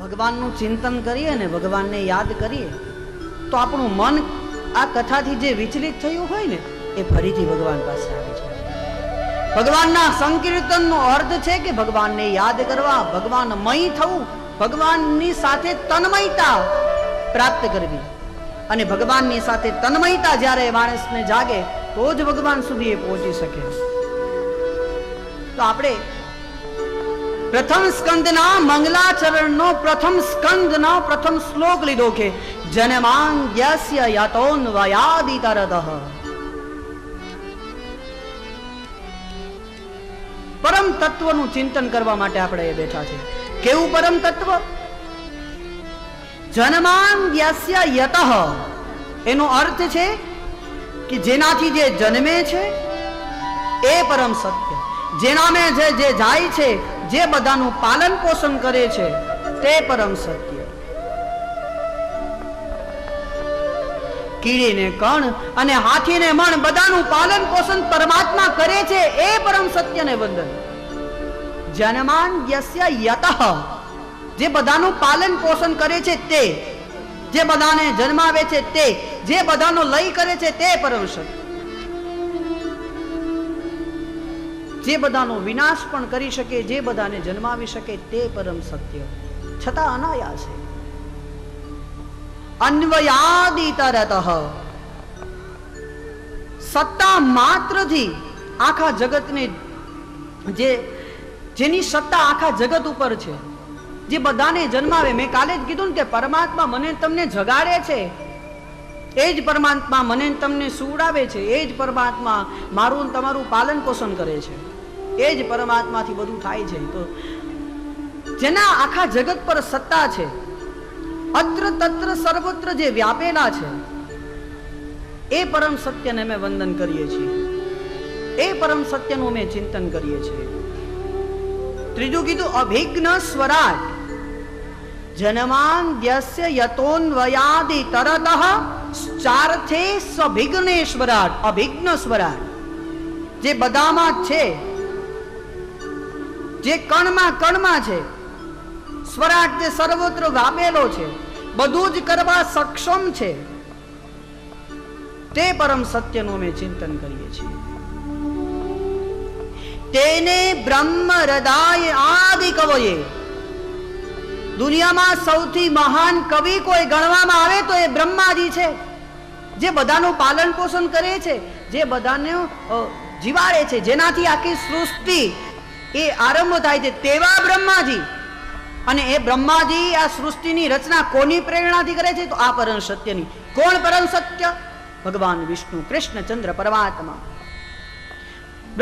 ભગવાનનું ચિંતન કરીએ ને ભગવાનને યાદ કરીએ, તો આપણું મન આ કથાથી જે વિચલિત થયું હોય ને, એ ફરીથી ભગવાન પાસે આવે છે. ભગવાનના સંકીર્તનનો અર્થ છે કે ભગવાનને યાદ કરવા, ભગવાનમય થવું, ભગવાનની સાથે તન્મયતા પ્રાપ્ત કરવી. અને ભગવાનની સાથે તન્મયતા જ્યારે માણસને જાગે, તો જ ભગવાન સુધી એ પહોંચી શકે. તો આપણે પ્રથમ સ્કંદના મંગલાચરણનો પ્રથમ સ્કંદનો પ્રથમ શ્લોક લીધો કે જનમાંગ્યસ્ય યતોન વયાદિતરતઃ પરમ તત્વનું ચિંતન કરવા માટે આપણે એ બેઠા છે કેવું પરમ તત્વ? જન્માંગ્યસ્ય યતઃ. એનો અર્થ છે કે જેનાથી જે જન્મે છે, એ પરમ સત્ય. જેનામે જે જે જાય છે જે બધાનું પાલન પોષણ કરે છે, તે પરમ સત્ય. કીડીને કણ અને હાથીને મણ બધાનું પાલન પોષણ પરમાત્મા કરે છે, એ પરમ સત્યને વંદન. જનમાન યસ્ય યતઃ. જે બધાનું પાલન પોષણ કરે છે, તે. જે બધાને જન્માવે છે, તે. જે બધાનો લય કરે છે, તે પરમ સત્ય. જે બધાનો વિનાશ પણ કરી શકે, જે બધાને જન્માવી શકે તે પરમ સત્ય. છતાં અનાયા છે. અન્વયાદિતરતઃ. સત્તા માત્રથી આખા જગતને જે, જેની સત્તા આખા જગત ઉપર છે, જે બધાને જન્માવે. મેં કાલે જ કીધું ને કે પરમાત્મા મને તમને જગાડે છે. એ જ પરમાત્મા મને તમને સુવડાવે છે. એ જ પરમાત્મા મારું તમારું પાલન પોષણ કરે છે. એ જ પરમાત્માથી બધું થાય છે. તો જેના આખા જગત પર સત્તા છે, અત્ર તત્ર સર્વત્ર જે વ્યાપેલા છે, એ પરમ સત્યને અમે વંદન કરીએ છીએ. એ પરમ સત્યનું અમે ચિંતન કરીએ છીએ. ત્રીજું કીધું અભિજ્ઞ સ્વરાટ. જન્માંદ્યસ્ય યતોન્વયાદિ તરતઃ ચારથે સ્વભિઘ્નેશ્વરાટ અભિજ્ઞ સ્વરાટ. જે બધામાં છે જે કણમાં કણમાં છે. સ્વરાટ જે સર્વત્ર વ્યાપેલો છે. બધું જ કરવા સક્ષમ છે. તે પરમ સત્યનું અમે ચિંતન કરીએ છીએ. તેને બ્રહ્મ હૃદય આદિ કવયે. દુનિયામાં સૌથી મહાન કવિ કોઈ ગણવામાં આવે તો એ બ્રહ્માજી છે. જે બધાનું પાલન પોષણ કરે છે. જે બધાને જીવાડે છે. જેનાથી આખી સૃષ્ટિ એ આરંભ થાય છે તેવા બ્રહ્માજી. અને એ બ્રહ્માજી આ સૃષ્ટિની રચના કોની પ્રેરણાથી કરે છે? તો આ પરમ સત્યની. કોણ પરમ સત્ય? ભગવાન વિષ્ણુ કૃષ્ણ ચંદ્ર પરમાત્મા.